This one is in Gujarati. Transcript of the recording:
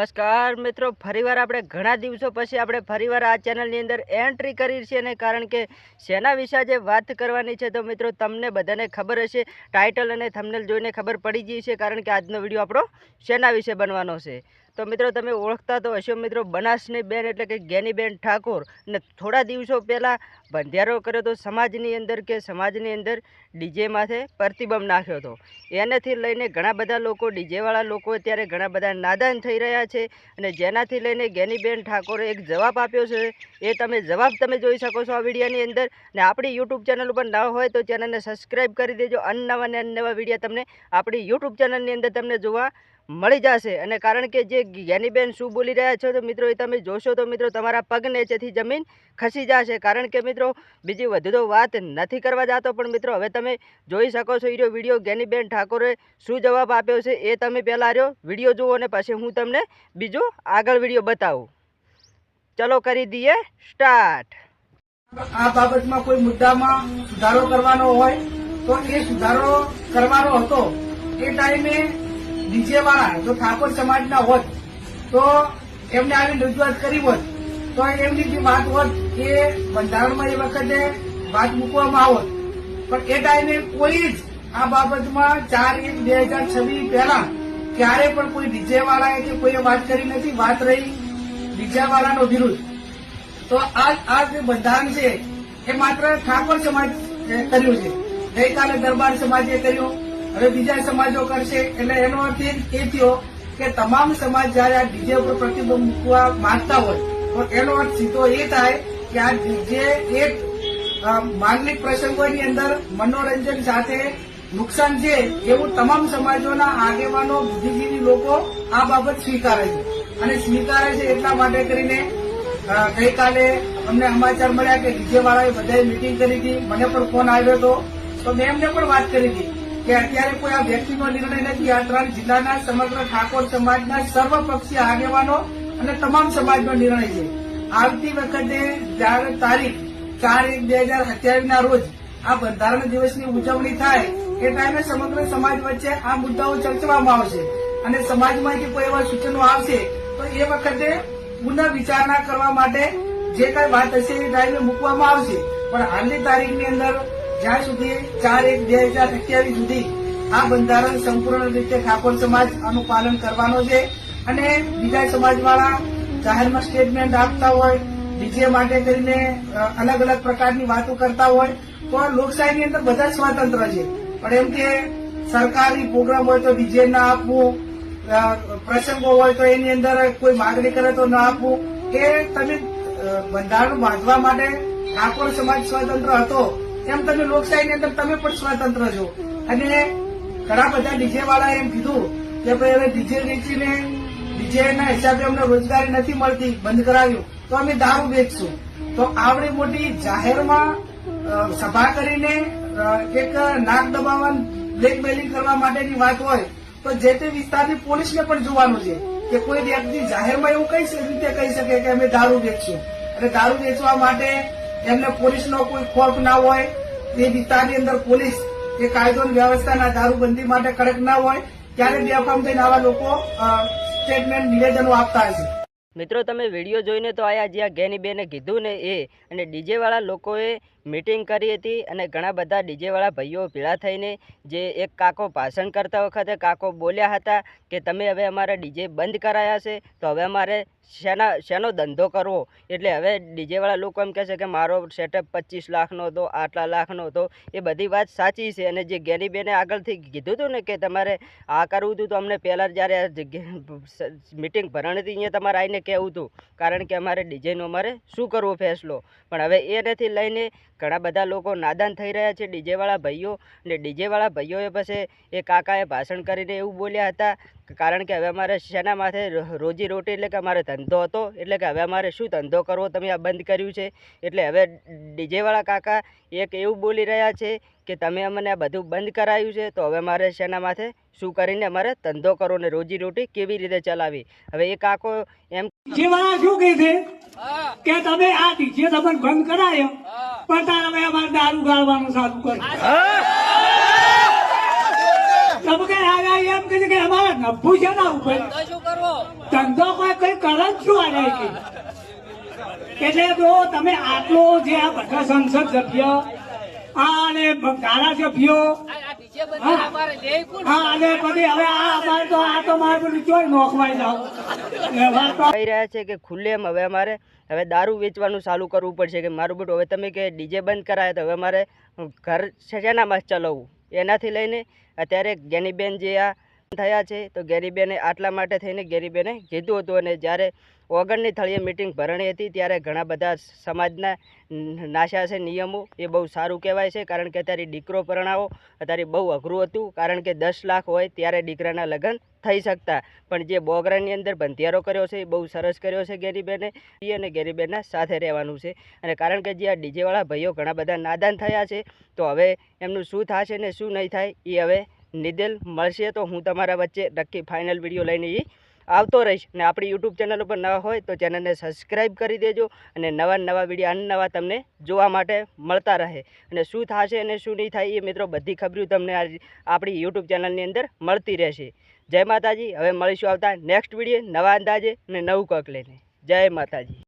નમસ્કાર મિત્રો, ફરીવાર આપણે ઘણા દિવસો પછી આપણે ફરીવાર આ ચેનલની અંદર એન્ટ્રી કરી છે અને કારણ કે શેના વિશે આજે વાત કરવાની છે તો મિત્રો તમને બધાને ખબર હશે ટાઇટલ અને થંબનેલ જોઈને ખબર પડી ગઈ છે કારણ કે આજનો વીડિયો આપણો શેના વિશે બનવાનો છે. તો મિત્રો તમે ઓળખતા તો હશો મિત્રો બનાસની બેન એટલે કે જ્ઞાનીબેન ઠાકોર. અને થોડા દિવસો પહેલાં બંધિયારો કર્યો તો સમાજની અંદર કે સમાજની અંદર ડીજે માથે પ્રતિબંધ નાખ્યો હતો. એનાથી લઈને ઘણા બધા લોકો, ડીજેવાળા લોકો અત્યારે ઘણા બધા નાદાન થઈ રહ્યા છે અને જેનાથી લઈને જ્ઞાનીબેન ઠાકોરે એક જવાબ આપ્યો છે. એ તમે જવાબ તમે જોઈ શકો છો આ વિડીયાની અંદર. ને આપણી યુટ્યુબ ચેનલ ઉપર ના હોય તો ચેનલને સબસ્ક્રાઈબ કરી દેજો. અનનવા ને અનનવા વિડીયા તમને આપણી યુટ્યુબ ચેનલની અંદર તમને જોવા મળી જશે. અને કારણ કે જે જ્ઞાનીબેન શું બોલી રહ્યા છો, તો મિત્રો એ તમે જોશો, તો મિત્રો તમારા પગ નીચેથી જમીન ખસી જશે. કારણ કે મિત્રો, બીજી વધુ તો વાત નથી કરવા જતો, પણ મિત્રો હવે તમે જોઈ શકો છો એ વીડિયો જ્ઞાનીબેન ઠાકોરે શું જવાબ આપ્યો છે, એ તમે પહેલાં રહ્યો, વીડિયો જુઓ, અને પછી હું તમને બીજો આગળ વીડિયો બતાવું. ચલો, કરી દઈએ સ્ટાર્ટ. આ બાબતમાં કોઈ મુદ્દામાં સુધારો કરવાનો હોય, તો એ સુધારો કરવાનો હતો. એ ટાઈમે ડીજે વાળા જો ઠાકોર સમાજના હોત, તો એમને આવીને રજૂઆત કરી હોત, તો એમની જે વાત હોત એ બંધારણમાં એ વખતે વાત મૂકવામાં આવત. પણ એ ટાઈમે કોઈ જ આ બાબતમાં ચાર એક બે હજાર છવ્વીસ પહેલા ક્યારે પણ કોઈ ડીજે વાળાએ કે કોઈએ વાત કરી નથી, વાત રહી ડીજે વાળાનો વિરુદ્ધ. તો આ આ જે બંધારણ છે, એ માત્ર ઠાકોર સમાજ કર્યું છે. ગઈકાલે દરબાર સમાજે કર્યું. હવે બીજા સમાજો કરશે. એટલે એનો અર્થ એ થયો કે તમામ સમાજ જયારે આ ડીજે ઉપર પ્રતિબંધ મૂકવા માંગતા હોય, તો એનો અર્થ સીધો એ થાય કે આ ડીજે એક માંગલિક પ્રસંગોની અંદર મનોરંજન સાથે નુકસાન છે એવું તમામ સમાજોના આગેવાનો, બુદ્ધિજીવી લોકો આ બાબત સ્વીકારે છે. અને સ્વીકારે છે એટલા માટે કરીને ગઈકાલે અમને સમાચાર મળ્યા કે ડીજે વાળાએ બધાએ મિટિંગ કરી હતી. મને પણ ફોન આવ્યો હતો. તો મેં એમને પણ વાત કરી હતી. કે અત્યારે કોઈ આ વ્યક્તિનો નિર્ણય નથી. આ ત્રણ જિલ્લાના સમગ્ર ઠાકોર સમાજના સર્વપક્ષીય આગેવાનો અને તમામ સમાજનો નિર્ણય છે. આવતી વખતે જ્યારે તારીખ ચાર એક બે હજાર સત્યાવીસના રોજ આ બંધારણ દિવસની ઉજવણી થાય, એ ટાઈમે સમગ્ર સમાજ વચ્ચે આ મુદ્દાઓ ચર્ચવામાં આવશે અને સમાજમાંથી કોઈ એવા સૂચનો આવશે, તો એ વખતે પુનઃ વિચારણા કરવા માટે જે કઈ વાત હશે એ ટાઈમે મૂકવામાં આવશે. પણ હાલની તારીખની અંદર જ્યાં સુધી ચાર એક બે હજાર સત્યાવીસ સુધી આ બંધારણ સંપૂર્ણ રીતે ઠાકોર સમાજ આનું પાલન કરવાનો છે અને બીજા સમાજવાળા જાહેરમાં સ્ટેટમેન્ટ આપતા હોય ડીજે માટે કરીને અલગ અલગ પ્રકારની વાતો કરતા હોય, તો લોકશાહીની અંદર બધા જ સ્વતંત્ર છે. પણ એમ કે સરકારી પ્રોગ્રામ હોય તો ડીજે ના આપવું પ્રસંગો હોય તો એની અંદર કોઈ માગણી કરે તો ના આપવું. એ તમે બંધારણ બાંધવા માટે ઠાકોર સમાજ સ્વતંત્ર હતો. એમ તમે લોકશાહીની અંદર તમે પણ સ્વતંત્ર છો? અને ઘણા બધા ડીજે વાળા એમ કીધું કે ભાઈ હવે ડીજે વેચીને ડીજે ના હિસાબે અમને રોજગારી નથી મળતી, બંધ કરાવ્યું. તો અમે દારૂ વેચશું. તો આવડી મોટી જાહેરમાં સભા કરીને એક નાક દબાવવા, બ્લેકમેલિંગ કરવા માટેની વાત હોય, તો જે તે વિસ્તારની પોલીસને પણ જોવાનું છે કે કોઈ વ્યક્તિ જાહેરમાં એવું કઈ રીતે કહી શકે કે અમે દારૂ વેચશું? અને દારૂ વેચવા માટે એમને પોલીસનો કોઈ ખોફ ના હોય, એ વિસ્તારની અંદર પોલીસ એ કાયદો વ્યવસ્થાના દારૂબંધી માટે કડક ના હોય, ત્યારે બેફામ થઈને આવા લોકો સ્ટેટમેન્ટ નિવેદનો આપતા હશે મિત્રો, તમે વીડિયો જોઈને તો આયા જ્યાં ગેનીબેને કીધું ને એ, અને ડીજેવાળા લોકોએ મિટિંગ કરી હતી અને ઘણા બધા ડીજેવાળા ભાઈઓ ભેળા થઈને જે એક કાકો ભાષણ કરતા વખતે કાકો બોલ્યા હતા કે તમે હવે અમારા ડીજે બંધ કરાયા છે, તો હવે અમારે શેના, શેનો ધંધો કરવો? એટલે હવે ડીજેવાળા લોકો એમ કહે છે કે મારો સેટઅપ પચીસ લાખનો હતો, આટલા લાખનો હતો, એ બધી વાત સાચી છે. અને જે ગેરીબેને આગળથી કીધું હતું ને કે તમારે આ કરવું હતું તો અમને પહેલાં જ્યારે મિટિંગ ભરણી હતી, અહીંયા તમારે આવીને કહેવું હતું. કારણ કે અમારે ડીજેનો અમારે શું કરવો ફેસલો? પણ હવે એનાથી લઈને ઘણા બધા લોકો નાદાન થઈ રહ્યા છે. ડીજેવાળા ભાઈઓ અને ડીજેવાળા ભાઈઓએ પછી એ કાકાએ ભાષણ કરીને એવું બોલ્યા હતા કારણ કે હવે અમારે શેના માથે રોજી રોટી એટલે કે અમારે ધંધો હતો એટલે કે હવે અમારે શું ધંધો કરવો તમે આ બંધ કર્યું છે. એટલે હવે ડીજેવાળા કાકા એક એવું બોલી રહ્યા છે કે તમે અમને આ બધું બંધ કરાયું છે તો હવે મારે શેના માથે શું કરીને અમારે ધંધો કરો ને રોજી રોટી કેવી રીતે ચલાવી? હવે એ કાકો એમ ડીજેવાળા શું કહે છે? કે તમે આ ડીજે તમને બંધ કરાયો પણ તારે અમારે દારૂ ગાળવાનું ચાલુ કર્યું. કહે છે ને ઉપર ધંધો કોઈ કઈ કરે છું આને? એટલે જો તમે આટલો જે આ બધા સંસદ સભ્ય અને ધારાસભ્યો હા. અને પછી હવે આ અમારે તો આ તો મારે પેલું ચોય નોખવાઈ જાવ વ્યવહાર તો કહી રહ્યા છે કે ખુલ્લેમ હવે અમારે હવે દારૂ વેચવાનું ચાલુ કરવું પડશે કે મારું બેટું હવે તમે કે ડીજે બંધ કરાય તો હવે મારે ઘર શેનામાં ચલાવવું. એનાથી લઈને અત્યારે જ્ઞાનીબેન જે આ થયા છે, તો ગેરીબેને આટલા માટે થઈને ગેરીબેને કીધું હતું અને જ્યારે ઓગણની થળીએ મિટિંગ ભરણી હતી, ત્યારે ઘણા બધા સમાજના નાશા છે, નિયમો એ બહુ સારું કહેવાય છે, કારણ કે અત્યારે દીકરો પરણાવો અત્યારે બહુ અઘરું હતું, કારણ કે દસ લાખ હોય ત્યારે દીકરાના લગ્ન થઈ શકતા. પણ જે બોગરાની અંદર બંધિયારો કર્યો છે, એ બહુ સરસ કર્યો છે ગેરીબેને, એ અને ગેરીબેનના સાથે રહેવાનું છે. અને કારણ કે જે આ ડીજેવાળા ભાઈઓ ઘણા બધા નાદાન થયા છે, તો હવે એમનું શું થશે ને શું નહીં થાય, એ હવે નિદેલ મળશે તો હું તમારા વચ્ચે નક્કી ફાઇનલ વીડિયો લઈને એ આવતો રહીશ. અને આપણી યુટ્યુબ ચેનલ ઉપર નવા હોય તો ચેનલને સબસ્ક્રાઈબ કરી દેજો અને નવા નવા વીડિયો અનનવા તમને જોવા માટે મળતા રહે. અને શું થશે અને શું નહીં થાય એ મિત્રો બધી ખબરો તમને આપણી યુટ્યુબ ચેનલની અંદર મળતી રહેશે. જય માતાજી, હવે મળીશું આવતા નેક્સ્ટ વીડિયો નવા અંદાજે અને નવું કોક લઈને. જય માતાજી.